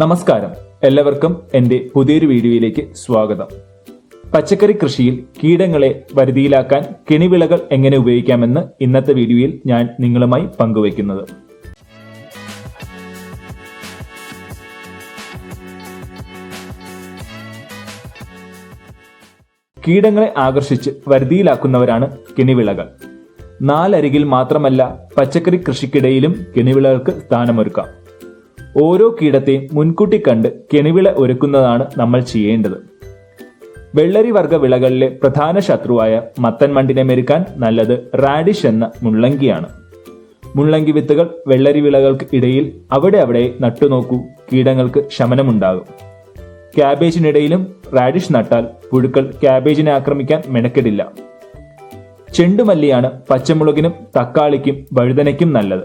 നമസ്കാരം. എല്ലാവർക്കും എന്റെ പുതിയൊരു വീഡിയോയിലേക്ക് സ്വാഗതം. പച്ചക്കറി കൃഷിയിൽ കീടങ്ങളെ വരുതിയിലാക്കാൻ കെണിവിളകൾ എങ്ങനെ ഉപയോഗിക്കാമെന്ന് ഇന്നത്തെ വീഡിയോയിൽ ഞാൻ നിങ്ങളുമായി പങ്കുവയ്ക്കുന്നത്. കീടങ്ങളെ ആകർഷിച്ച് വരുതിയിലാക്കുന്നവരാണ് കെണിവിളകൾ. നാലരികിൽ മാത്രമല്ല പച്ചക്കറി കൃഷിക്കിടയിലും കെണിവിളകൾക്ക് സ്ഥാനമൊരുക്കാം. ഓരോ കീടത്തെയും മുൻകൂട്ടി കണ്ട് കെണിവിള ഒരുക്കുന്നതാണ് നമ്മൾ ചെയ്യേണ്ടത്. വെള്ളരി വർഗ വിളകളിലെ പ്രധാന ശത്രുവായ മത്തൻ മണ്ടിനെ മെരുക്കാൻ നല്ലത് റാഡിഷ് എന്ന മുള്ളങ്കിയാണ്. മുള്ളങ്കി വിത്തുകൾ വെള്ളരി വിളകൾക്ക് ഇടയിൽ അവിടെ അവിടെ നട്ടുനോക്കൂ കീടങ്ങൾക്ക് ശമനമുണ്ടാകും. ക്യാബേജിനിടയിലും റാഡിഷ് നട്ടാൽ പുഴുക്കൾ ക്യാബേജിനെ ആക്രമിക്കാൻ മെനക്കെടില്ല. ചെണ്ടുമല്ലിയാണ് പച്ചമുളകിനും തക്കാളിക്കും വഴുതനയ്ക്കും നല്ലത്.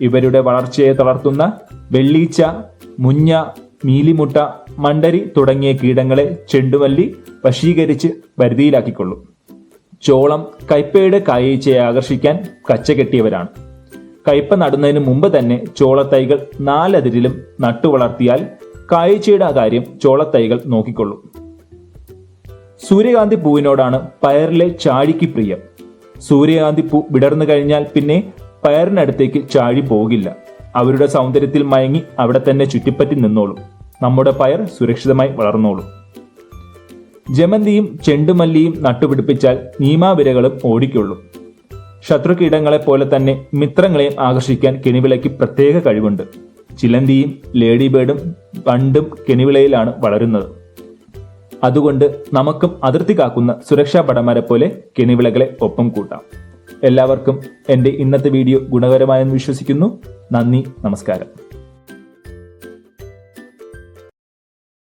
ഇവരുടെ വളർച്ചയെ തളർത്തുന്ന വെള്ളീച്ച മുഞ്ഞ മീലിമുട്ട മണ്ടരി തുടങ്ങിയ കീടങ്ങളെ ചെണ്ടുമല്ലി വശീകരിച്ച് വരുതിയിലാക്കിക്കൊള്ളും ചോളം കയ്പയുടെ കായീച്ചയെ ആകർഷിക്കാൻ കച്ച കെട്ടിയവരാണ്. കയ്പ നടുന്നതിന് മുമ്പ് തന്നെ ചോളത്തൈകൾ നാലതിരിലും നട്ടുവളർത്തിയാൽ കായീച്ചയുടെ കാര്യം ചോളത്തൈകൾ നോക്കിക്കൊള്ളും. സൂര്യകാന്തി പൂവിനോടാണ് പയറിലെ ചാഴിക്ക് പ്രിയം. സൂര്യകാന്തി പൂ വിടർന്നു കഴിഞ്ഞാൽ പിന്നെ പയറിനടുത്തേക്ക് ചാഴി പോകില്ല. അവരുടെ സൗന്ദര്യത്തിൽ മയങ്ങി അവിടെ തന്നെ ചുറ്റിപ്പറ്റി നിന്നോളും. നമ്മുടെ പയർ സുരക്ഷിതമായി വളർന്നോളും. ജമന്തിയും ചെണ്ടുമല്ലിയും നട്ടുപിടിപ്പിച്ചാൽ നീമാവിരകളും ഓടിക്കൊള്ളും. പോലെ തന്നെ മിത്രങ്ങളെയും ആകർഷിക്കാൻ കെണിവിളയ്ക്ക് പ്രത്യേക കഴിവുണ്ട്. ചിലന്തിയും ലേഡി ബേർഡും പണ്ടും കെണിവിളയിലാണ് വളരുന്നത്. അതുകൊണ്ട് നമുക്കും അതിർത്തി കാക്കുന്ന സുരക്ഷാ പടമാരെ പോലെ കെണിവിളകളെ ഒപ്പം കൂട്ടാം. എല്ലാവർക്കും എന്റെ ഇന്നത്തെ വീഡിയോ ഗുണകരമായെന്ന് വിശ്വസിക്കുന്നു. നന്ദി നമസ്കാരം.